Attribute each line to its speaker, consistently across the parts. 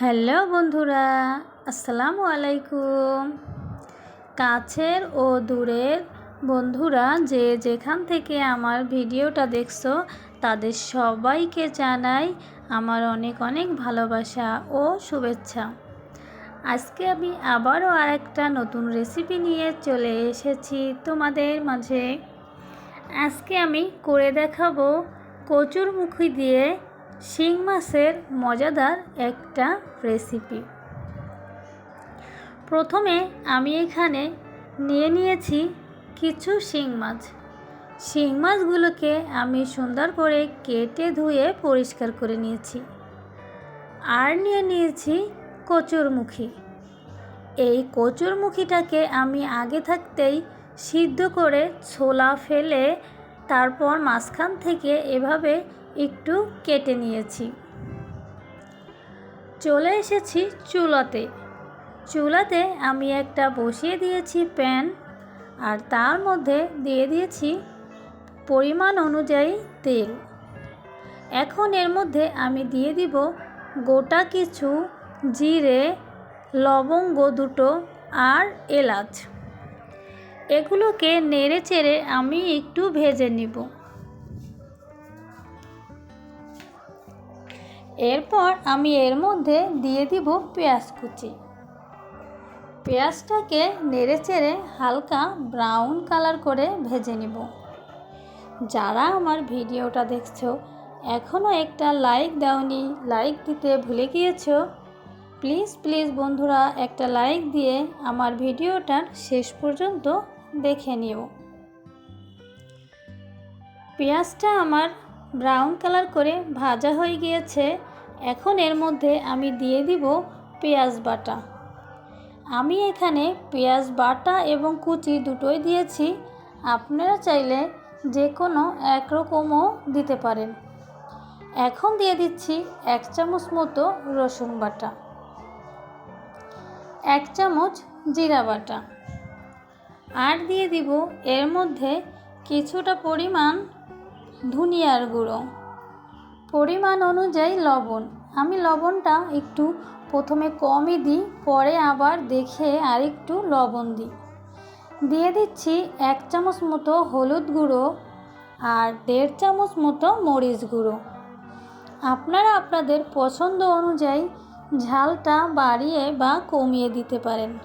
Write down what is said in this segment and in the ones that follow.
Speaker 1: Hello বন্ধুরা, আসসালামু আলাইকুম। কাছের ও দূরের বন্ধুরা, যে যেখান থেকে আমার ভিডিওটা দেখছ, তাদের সবাইকে জানাই আমার অনেক অনেক ভালোবাসা ও শুভেচ্ছা। আজকে আমি আবারও আরেকটা নতুন রেসিপি নিয়ে চলে এসেছি তোমাদের মাঝে। আজকে আমি করে দেখাবো কচুর মুখি দিয়ে শিং মাছের মজাদার একটা রেসিপি প্রথমে আমি এখানে নিয়ে নিয়েছি কিছু শিং মাছ। শিং মাছগুলোকে আমি সুন্দর করে কেটে ধুয়ে পরিষ্কার করে নিয়েছি। আর নিয়ে নিয়েছি কচুরমুখী এই কচুরমুখীটাকে আমি আগে থাকতেই সিদ্ধ করে ছোলা ফেলে তারপর মাঝখান থেকে এভাবে একটু কেটে নিয়েছি। চলে এসেছি চুলাতে। চুলাতে আমি একটা বসিয়ে দিয়েছি প্যান আর তার মধ্যে দিয়ে দিয়েছি পরিমাণ অনুযায়ী তেল। এখন এর মধ্যে আমি দিয়ে দিব গোটা কিছু জিরে, লবঙ্গ দুটো আর এলাচ। এগুলোকে নেড়ে চেড়ে আমি একটু ভেজে নিব। এরপর আমি এর মধ্যে দিয়ে দিব পেঁয়াজ কুচি। পেঁয়াজটাকে নেড়ে চেড়ে হালকা ব্রাউন কালার করে ভেজে নিব। যারা আমার ভিডিওটা দেখছ এখনও একটা লাইক দাওনি, লাইক দিতে ভুলে গিয়েছো, প্লিজ প্লিজ বন্ধুরা একটা লাইক দিয়ে আমার ভিডিওটার শেষ পর্যন্ত দেখে নিও। পেঁয়াজটা আমার ব্রাউন কালার করে ভাজা হয়ে গিয়েছে। এখন এর মধ্যে আমি দিয়ে দিব পেঁয়াজ বাটা। আমি এখানে পেঁয়াজ বাটা এবং কুচি দুটোই দিয়েছি। আপনারা চাইলে যে কোনো একরকমও দিতে পারেন। এখন দিয়ে দিচ্ছি এক চামচ মতো রসুন বাটা। এক চামচ জিরা বাটা। আর দিয়ে দিব এর মধ্যে কিছুটা পরিমাণ ধনিয়ার গুঁড়ো। পরিমাণ অনুযায়ী লবণ। আমি লবণটা একটু প্রথমে কমই দিই, পরে আবার দেখে আর একটু লবণ দিই। দিয়ে দিচ্ছি এক চামচ মতো হলুদ গুঁড়ো আর দেড় চামচ মতো মরিচ গুঁড়ো। আপনারা আপনাদের পছন্দ অনুযায়ী ঝালটা বাড়িয়ে বা কমিয়ে দিতে পারেন।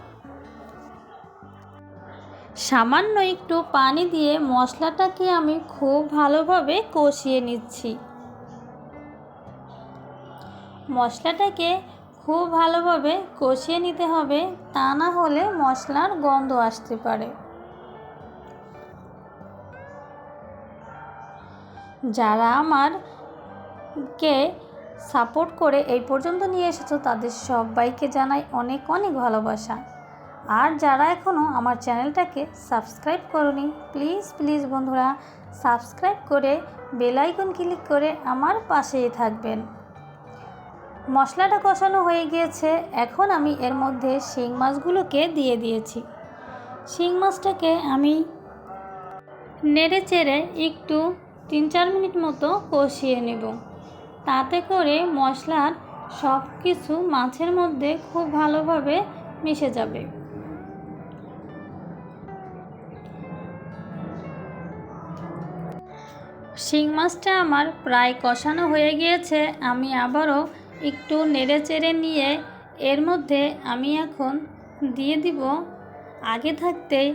Speaker 1: সামান্য একটু পানি দিয়ে মশলাটাকে আমি খুব ভালোভাবে কষিয়ে নিচ্ছি। মশলাটাকে খুব ভালোভাবে কষিয়ে নিতে হবে, তা না হলে মশলার গন্ধ আসতে পারে। যারা আমার কে সাপোর্ট করে এই পর্যন্ত নিয়ে এসেছ, তাদের সবাইকে জানাই অনেক অনেক ভালোবাসা। আর যারা এখনও আমার চ্যানেলটাকে সাবস্ক্রাইব করনি, প্লিজ প্লিজ বন্ধুরা, সাবস্ক্রাইব করে বেলাইকন ক্লিক করে আমার পাশেই থাকবেন। মশলাটা কষানো হয়ে গিয়েছে, এখন আমি এর মধ্যে শিং মাছগুলোকে দিয়ে দিয়েছি। শিং মাছটাকে আমি নেড়ে চেড়ে একটু তিন চার মিনিট মতো কষিয়ে নেব। তাতে করে মশলার সব কিছু মাছের মধ্যে খুব ভালোভাবে মিশে যাবে। শিং মাছটা আমার প্রায় কষানো হয়ে গিয়েছে, আমি আবারও একটু নেড়ে চেড়ে নিয়ে এর মধ্যে আমি এখন দিয়ে দিব আগে থাকতেই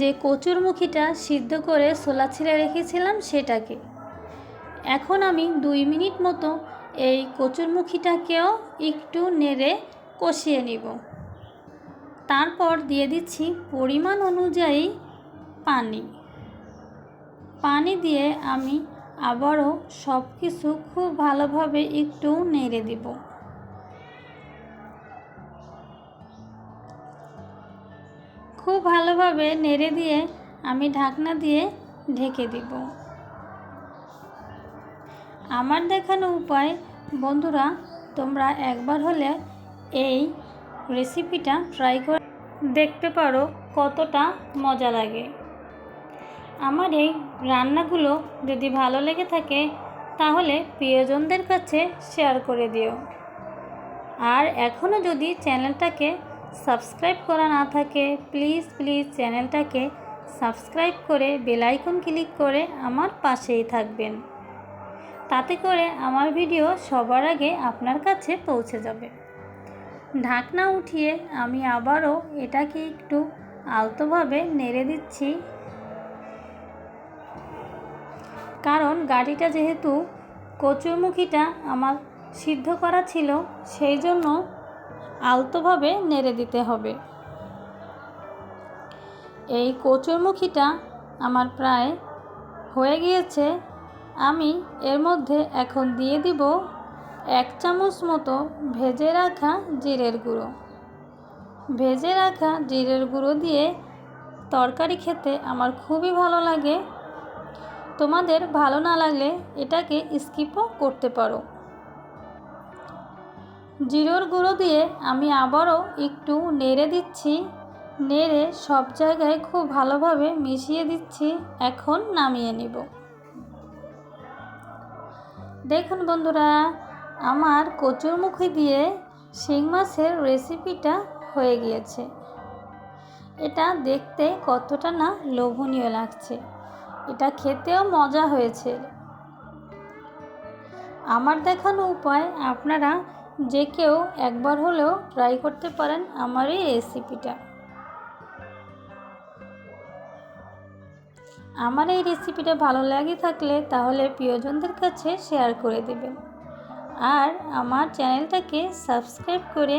Speaker 1: যে কচুরমুখিটা সিদ্ধ করে সোলা ছিঁড়ে রেখেছিলাম সেটাকে। এখন আমি দুই মিনিট মতো এই কচুরমুখিটাকেও একটু নেড়ে কষিয়ে নিব। তারপর দিয়ে দিচ্ছি পরিমাণ অনুযায়ী পানি। পানি দিয়ে আমি আবারও সব কিছু খুব ভালোভাবে একটু নেড়ে দিব। খুব ভালোভাবে নেড়ে দিয়ে আমি ঢাকনা দিয়ে ঢেকে দিব। আমার দেখানো উপায়, বন্ধুরা, তোমরা একবার হলে এই রেসিপিটা ট্রাই করে দেখতে পারো কতটা মজা লাগে। আমার এই রান্নাগুলো যদি ভালো লেগে থাকে, তাহলে প্রিয়জনদের কাছে শেয়ার করে দিও। আর এখনও যদি চ্যানেলটাকে সাবস্ক্রাইব করা না থাকে প্লিজ প্লিজ চ্যানেলটাকে সাবস্ক্রাইব করে বেল আইকন ক্লিক করে আমার পাশেই থাকবেন। তাতে করে আমার ভিডিও সবার আগে আপনার কাছে পৌঁছে যাবে। ঢাকনা উঠিয়ে আমি আবারও এটাকে একটু আলতোভাবে নেড়ে দিচ্ছি। কারণ গাড়িটা যেহেতু কচুরমুখিটা আমার সিদ্ধ করা ছিল, সেই জন্য আলতোভাবে নেড়ে দিতে হবে। এই কচুরমুখিটা আমার প্রায় হয়ে গিয়েছে। আমি এর মধ্যে এখন দিয়ে দিব এক চামচ মতো ভেজে রাখা জিরের গুঁড়ো। ভেজে রাখা জিরের গুঁড়ো দিয়ে তরকারি খেতে আমার খুবই ভালো লাগে। তোমাদের ভালো না লাগলে এটাকে স্কিপও করতে পারো। জিরোর গুঁড়ো দিয়ে আমি আবারও একটু নেড়ে দিচ্ছি। নেড়ে সব জায়গায় খুব ভালোভাবে মিশিয়ে দিচ্ছি। এখন নামিয়ে নিব। দেখুন বন্ধুরা, আমার কচুরমুখী দিয়ে শিং মাছের রেসিপিটা হয়ে গিয়েছে। এটা দেখতে কতটা না লোভনীয় লাগছে। এটা খেতেও মজা হয়েছে। আমার দেখানো উপায়, আপনারা যে কেউ একবার হলেও ট্রাই করতে পারেন আমার এই রেসিপিটা আমার এই রেসিপিটা ভালো লাগে থাকলে তাহলে প্রিয়জনদের কাছে শেয়ার করে দেবেন। আর আমার চ্যানেলটাকে সাবস্ক্রাইব করে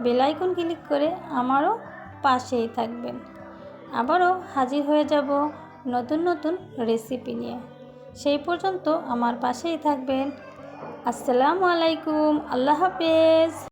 Speaker 1: বেলাইকন ক্লিক করে আমারও পাশেই থাকবেন। আবারও হাজির হয়ে যাব নতুন নতুন রেসিপি নিয়ে। সেই পর্যন্ত আমার পাশেই থাকবেন। আসসালামু আলাইকুম। আল্লাহ হাফেজ।